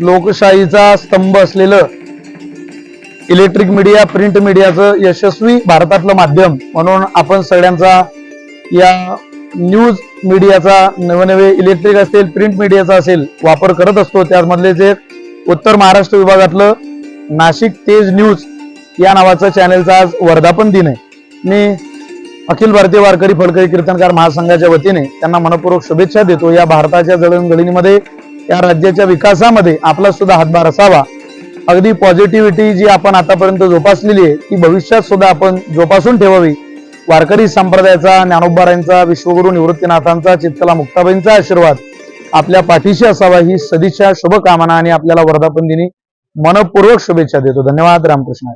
लोकशाहीचा स्तंभ असलेलं इलेक्ट्रिक मीडिया प्रिंट मीडियाचं यशस्वी भारतातलं माध्यम म्हणून आपण सगळ्यांचा या न्यूज मीडियाचा नवनवे इलेक्ट्रिक असेल प्रिंट मीडियाचा असेल वापर करत असतो. त्यामधलेच एक उत्तर महाराष्ट्र विभागातलं नाशिक तेज न्यूज या नावाचं चॅनेलचा आज वर्धापन दिन आहे. मी अखिल भारतीय वारकरी फडकरी कीर्तनकार महासंघाच्या वतीने त्यांना मनपूर्वक शुभेच्छा देतो. या भारताच्या जडणघडणीमध्ये या राज्याच्या विकासामध्ये आपला सुद्धा हातभार असावा. अगदी पॉझिटिव्हिटी जी आपण आतापर्यंत जोपासलेली आहे ती भविष्यात सुद्धा आपण जोपासून ठेवावी. वारकरी संप्रदायाचा ज्ञानोबारांचा विश्वगुरु निवृत्तीनाथांचा चित्तला मुक्ताबाईंचा आशीर्वाद आपल्या पाठीशी असावा ही सदिच्छा शुभकामना आणि आपल्याला वर्धापन दिनी मनपूर्वक शुभेच्छा देतो. धन्यवाद. रामकृष्ण